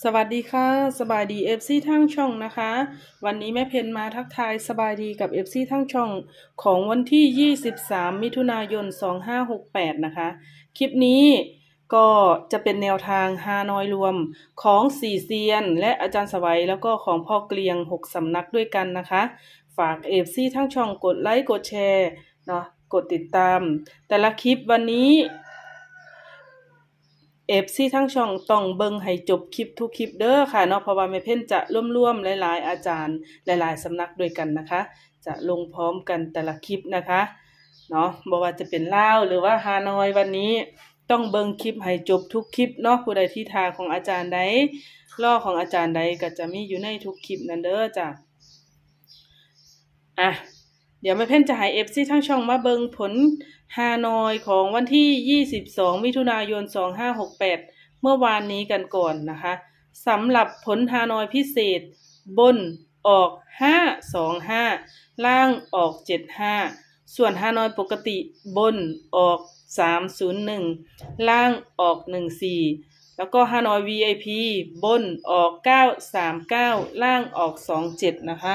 สวัสดีค่ะ สบายดี FC ทั้งช่องนะคะ วันนี้แม่เพนมาทักทายสบายดีกับ FC ทั้งช่อง ของวันที่ 23 มิถุนายน 2568 นะคะ คลิปนี้ก็จะเป็นแนวทางฮานอยรวมของสี่เซียน และอาจารย์สวัยแล้วก็ของพ่อเกลียง 6 สำนักด้วยกันนะคะ ฝาก FC ทั้งช่องกดไลค์กดแชร์เนาะกดติดตาม แต่ละคลิปวันนี้ เอฟซีทั้งช่องต้องเบิ่งให้จบคลิปทุกคลิปเด้อค่ะเนาะเพราะว่าแม่เพ่นจะร่วมๆหลาย ๆ อาจารย์หลาย ๆสำนักด้วยกันนะคะ จะลงพร้อมกันแต่ละคลิปนะคะเนาะบ่ว่าจะเป็นลาวหรือว่าฮานอยวันนี้ต้องเบิ่งคลิปให้จบทุกคลิปเนาะผู้ใดที่ทาของอาจารย์ใดล่อของอาจารย์ใดก็จะมีอยู่ในทุกคลิปนั่นเด้อจ้ะอะ เดี๋ยวแม่เพ่นจะให้เอฟซีทั้งช่องมาเบิงผลฮานอยของวันที่ 22 มิถุนายน 2568 เมื่อวานนี้กันก่อนนะคะสำหรับผลฮานอยพิเศษ บนออก 525 ล่างออก 75 ส่วนฮานอยปกติบนออก 301 ล่างออก 14 แล้วก็ฮานอย VIP บนออก 939 ล่างออก 27 นะคะ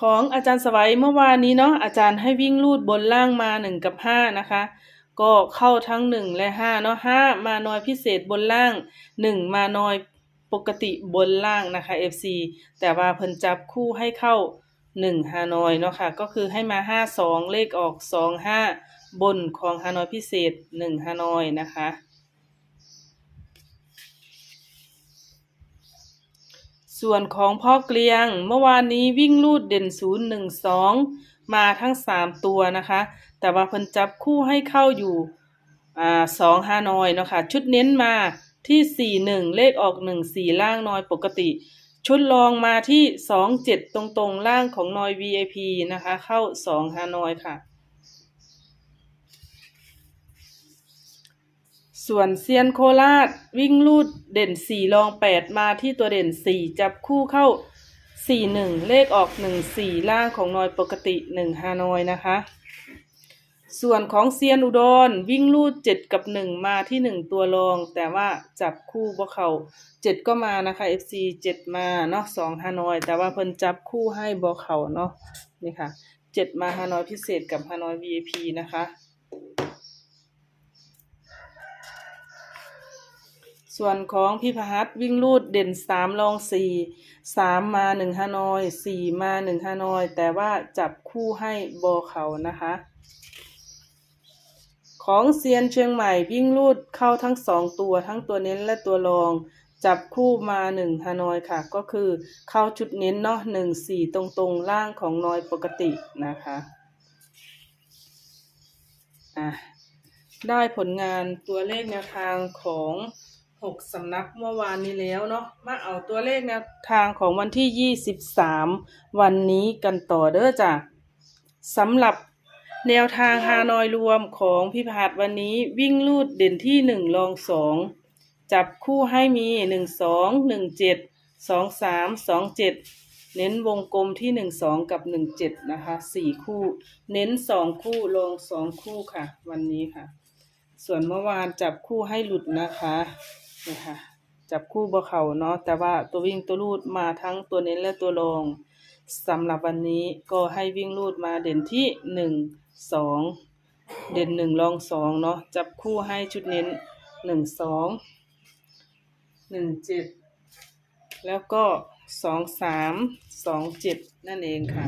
ของอาจารย์สวัยเมื่อวานนี้เนาะอาจารย์ให้วิ่งลูดบนล่างมาหนึ่งกับห้านะคะ ก็เข้าทั้งหนึ่งและห้าเนาะห้ามาน้อยพิเศษบนล่างหนึ่งมาน้อยปกติบนล่างนะคะ FC แต่ว่าเพิ่นจับคู่ให้เข้าหนึ่งฮานอยเนาะค่ะก็คือให้มาห้าสองเลขออกสองห้าบนของฮานอยพิเศษหนึ่งฮานอยนะคะ ส่วนของพ่อเกลียงเมื่อวานนี้วิ่งลูดเด่นศูนย์หนึ่งสองมาทั้งสามตัวนะคะ แต่ว่าเพิ่นจับคู่ให้เข้าอยู่อ่าสองฮานอยเนาะค่ะชุดเน้นมาที่สี่หนึ่งเลขออกหนึ่งสี่ล่างนอยปกติ ชุดรองมาที่สองเจ็ดตรงๆล่างของนอย VIP นะคะ เข้าสองฮานอยค่ะ ส่วนเซียนโคราชวิ่งลูดเด่นสี่รองแปดมาที่ตัวเด่นสี่จับคู่เข้าสี่หนึ่งเลขออกหนึ่งสี่ล่างของนอยปกติหนึ่งฮานอยนะคะ ส่วนของเซียนอุดรวิ่งลูดเจ็ดกับหนึ่งมาที่หนึ่งตัวรอง แต่ว่าจับคู่บ่เขาเจ็ดก็มานะคะ FC เจ็ดมาเนาะสองฮานอย แต่ว่าเพิ่นจับคู่ให้บ่เขาเนาะนี่ค่ะเจ็ดมาฮานอยพิเศษกับฮานอย VIP นะคะ ส่วนของพี่พหัสวิ่งลูดเด่นสามรองสี่สามมาหนึ่งฮานอยสี่มาหนึ่งฮานอย แต่ว่าจับคู่ให้บอเขานะคะ ของเซียนเชียงใหม่วิ่งลูดเข้าทั้งสองตัวทั้งตัวเน้นและตัวรอง จับคู่มาหนึ่งฮานอยค่ะ ก็คือเข้าชุดเน้นเนาะหนึ่งสี่ตรงตรงๆล่างของนอยปกตินะคะอะได้ผลงานตัวเลขแนวทางของ หกสำนักเมื่อวานนี้แล้วเนาะมาเอาตัวเลขแนวทางของวันที่ยี่สิบสามวันนี้กันต่อเด้อจ้ะสำหรับแนวทางฮานอยรวมของพี่พาดวันนี้วิ่งลูดเด่นที่หนึ่งรองสองจับคู่ให้มีหนึ่งสองหนึ่งเจ็ดสองสามสองเจ็ดเน้นวงกลมที่หนึ่งสองกับหนึ่งเจ็ดนะคะสี่คู่ เน้นสองคู่ลงสองคู่ค่ะ วันนี้ค่ะ ส่วนเมื่อวานจับคู่ให้หลุดนะคะ นี่ค่ะจับคู่บ่เขาเนาะแต่ว่าตัววิ่งตัวรูดมาทั้งตัวเน้นและตัวรองสำหรับวันนี้ก็ให้วิ่งรูดมาเด่นที่หนึ่งสองเด่นหนึ่งรองสองเนาะจับคู่ให้ชุดเน้นหนึ่งสองหนึ่งเจ็ดแล้วก็สองสามสองเจ็ดนั่นเองค่ะ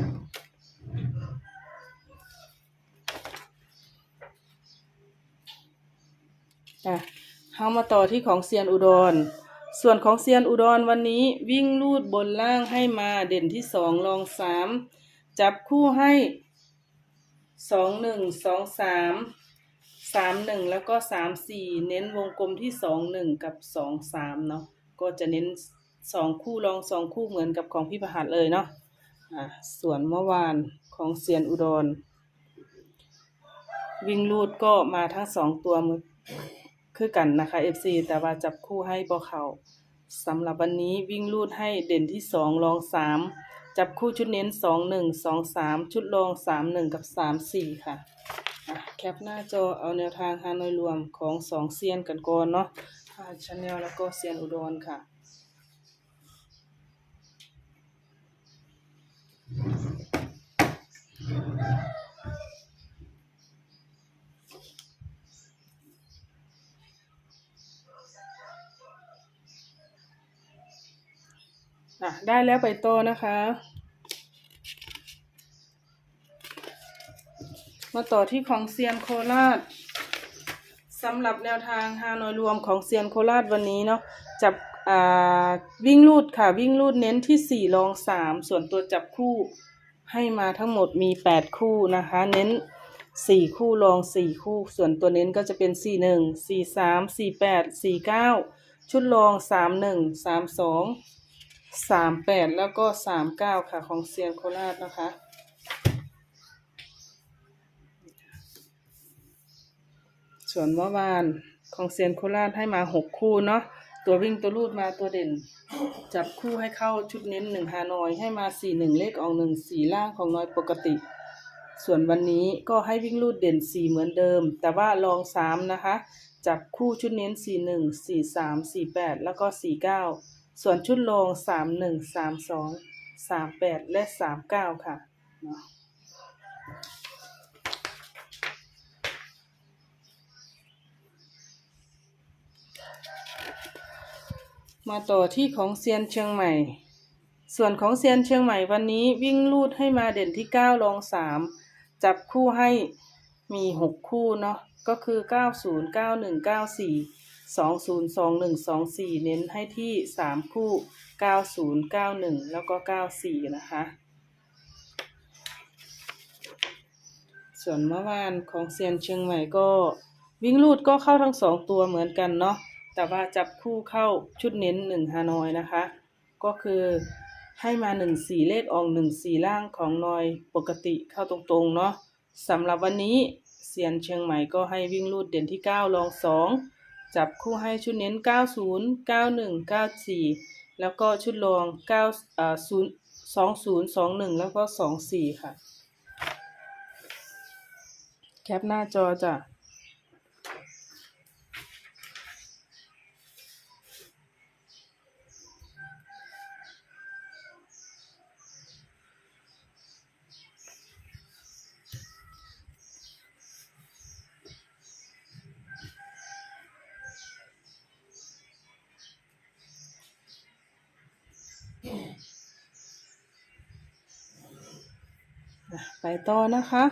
อะ เข้ามาต่อที่ของเซียนอุดร ส่วนของเซียนอุดรวันนี้วิ่งลูดบนล่างให้มาเด่นที่สองรองสามจับคู่ให้สองหนึ่งสองสามสามหนึ่งแล้วก็สามสี่เน้นวงกลมที่สองหนึ่งกับสองสามเนาะก็จะเน้นสองคู่รองสองคู่เหมือนกับของพี่ประหัสเลยเนาะอะส่วนเมื่อวานของเซียนอุดร วิ่งลูดก็มาทั้งสองตัวมือ คือกันนะคะ FC แต่ว่าจับคู่ให้บ่เขาสำหรับวันนี้วิ่งลูดให้เด่นที่สองรองสามจับคู่ชุดเน้นสองหนึ่งสองสามชุดรองสามหนึ่งกับสามสี่ค่ะแคปหน้าจอเอาแนวทางฮานอยรวมของสองเซียนกันก่อนเนาะฮาชาแนลแล้วก็เซียนอุดรค่ะ อะได้แล้วไปโตนะคะ มาต่อที่ของเซียนโคราชสำหรับแนวทางฮานอยรวมของเซียนโคราชวันนี้เนาะจับวิ่งลูดค่ะ วิ่งลูดเน้นที่สี่รองสามส่วนตัวจับคู่ให้มาทั้งหมดมีแปดคู่นะคะ เน้นสี่คู่รองสี่คู่ ส่วนตัวเน้นก็จะเป็นสี่หนึ่งสี่สามสี่แปดสี่เก้าชุดรองสามหนึ่ง สามแปดแล้วก็สามเก้าค่ะของเซียนโคราชนะคะ ส่วนเมื่อวานของเซียนโคราชให้มาหกคู่เนาะตัววิ่งตัวรูดมาตัวเด่น จับคู่ให้เข้าชุดเน้นหนึ่งฮานอยให้มาสี่หนึ่งเลขออกหนึ่งสี่ล่างของน้อยปกติ ส่วนวันนี้ก็ให้วิ่งรูดเด่นสี่เหมือนเดิม แต่ว่าลองสามนะคะ จับคู่ชุดเน้นสี่หนึ่งสี่สามสี่แปดแล้วก็สี่เก้า ส่วนชุดลองสามหนึ่งสามสองสามแปดและสามเก้าค่ะเนาะมาต่อที่ของเซียนเชียงใหม่ ส่วนของเซียนเชียงใหม่วันนี้วิ่งลูดให้มาเด่นที่เก้ารองสามจับคู่ให้มีหกคู่เนาะก็คือเก้าศูนย์เก้าหนึ่งเก้าสี่ สองศูนย์สองหนึ่งสองสี่เน้นให้ที่สามคู่เก้าศูนย์เก้าหนึ่งแล้วก็เก้าสี่นะคะ ส่วนเมื่อวานของเซียนเชียงใหม่ก็วิ่งลูดก็เข้าทั้งสองตัวเหมือนกันเนาะแต่ว่าจับคู่เข้าชุดเน้นหนึ่งฮานอยนะคะ ก็คือให้มาหนึ่งสี่เลขออกหนึ่งสี่ล่างของนอยปกติเข้าตรงๆเนาะสำหรับวันนี้เซียนเชียงใหม่ก็ให้วิ่งลูดเด่นที่เก้าลองสอง จับคู่ให้ชุดเน้นเก้าศูนย์เก้าหนึ่งเก้าสี่แล้วก็ชุดรองเก้าอ่าศูนย์สองศูนย์สองหนึ่งแล้วก็สองสี่ค่ะ แคปหน้าจอจ้ะ ไปต่อนะคะ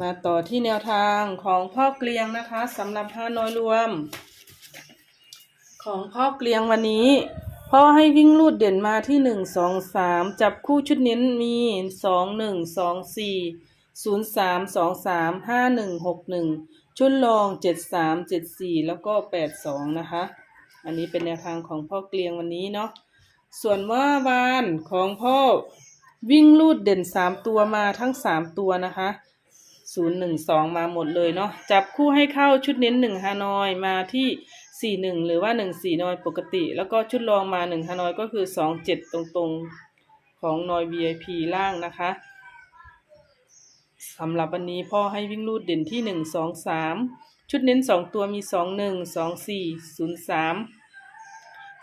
มาต่อที่แนวทางของพ่อเกลียงนะคะสำหรับห้าน้อยรวม ของพ่อเกลียงวันนี้พ่อให้วิ่งลูดเด่นมาที่หนึ่งสองสามจับคู่ชุดเน้นมีสองหนึ่งสองสี่ศูนย์สามสองสามห้าหนึ่งหกหนึ่งชุดรองเจ็ดสามเจ็ดสี่แล้วก็แปดสองนะคะ อันนี้เป็นแนวทางของพ่อเกลียงวันนี้เนาะส่วนเมื่อวานของพ่อ วิ่งลูดเด่นสามตัวมาทั้งสามตัวนะคะศูนย์หนึ่งสองมาหมดเลยเนาะจับคู่ให้เข้าชุดเน้นหนึ่งฮานอยมาที่สี่หนึ่งหรือว่าหนึ่งสี่นอยปกติ แล้วก็ชุดรองมาหนึ่งฮานอยก็คือสองเจ็ดตรงๆของนอย VIP ล่างนะคะสำหรับวันนี้พ่อให้วิ่งลูดเด่นที่หนึ่งสองสามชุดเน้นสองตัวมีสองหนึ่งสองสี่ศูนย์สาม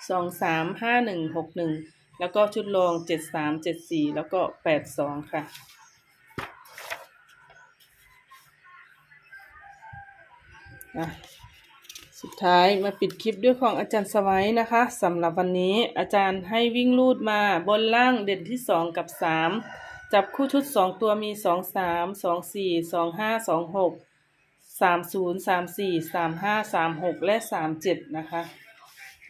สองสามห้าหนึ่งหกหนึ่ง แล้วก็ชุดรองเจ็ดสามเจ็ดสี่แล้วก็แปดสองค่ะอะ สุดท้ายมาปิดคลิปด้วยของอาจารย์สวัยนะคะสำหรับวันนี้อาจารย์ให้วิ่งลูดมาบนล่างเด่นที่สองกับสามจับคู่ชุดสองตัวมีสองสามสองสี่สองห้าสองหกสามศูนย์สามสี่สามห้าสามหกและสามเจ็ดนะคะ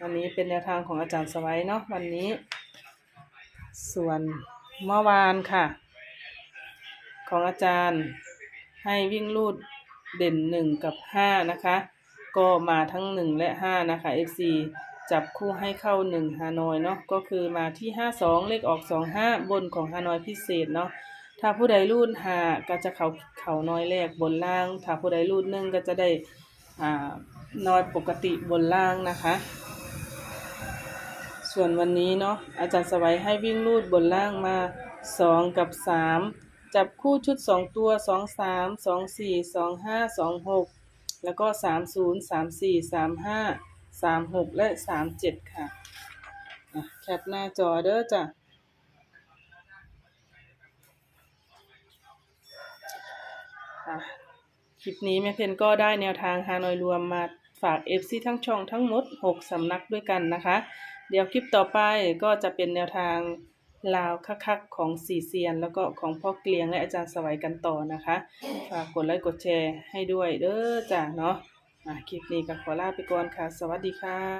วันนี้เป็นแนวทางของอาจารย์สวัยเนาะวันนี้ ส่วนเมื่อวานค่ะ ของอาจารย์ให้วิ่งลูดเด่นหนึ่งกับห้านะคะ ก็มาทั้งหนึ่งและห้านะคะ FC จับคู่ให้เข้าหนึ่งฮานอยเนาะก็คือมาที่ห้าสองเลขออกสองห้าบนของฮานอยพิเศษเนาะถ้าผู้ใดรูดหาก็จะเขาเขาน้อยแรกบนล่าง ถ้าผู้ใดรูดหนึ่งก็จะได้อ่าน้อยปกติบนล่างนะคะ ส่วนวันนี้เนาะอาจารย์สวัยให้วิ่งลูดบนล่างมาสองกับสามจับคู่ชุดสองตัวสองสามสองสี่สองห้าสองหกแล้วก็สามศูนย์สามสี่สามห้าสามหกและสามเจ็ดค่ะแคปหน้าจอเด้อจ้ะค่ะคลิปนี้แม่เพนก็ได้แนวทางฮานอยรวมมาฝาก FC ทั้งช่องทั้งหมด 6 สำนักด้วยกันนะคะ เดี๋ยวคลิปต่อไปก็จะเป็นแนวทางลาวคักๆของสี่เซียน แล้วก็ของพ่อเกลียงและอาจารย์สวัยกันต่อนะคะ ฝากกดไลค์กดแชร์ให้ด้วยเด้อจ้ะเนาะะคลิปนี้ก็ขอลาไปก่อนค่ะ สวัสดีค่ะ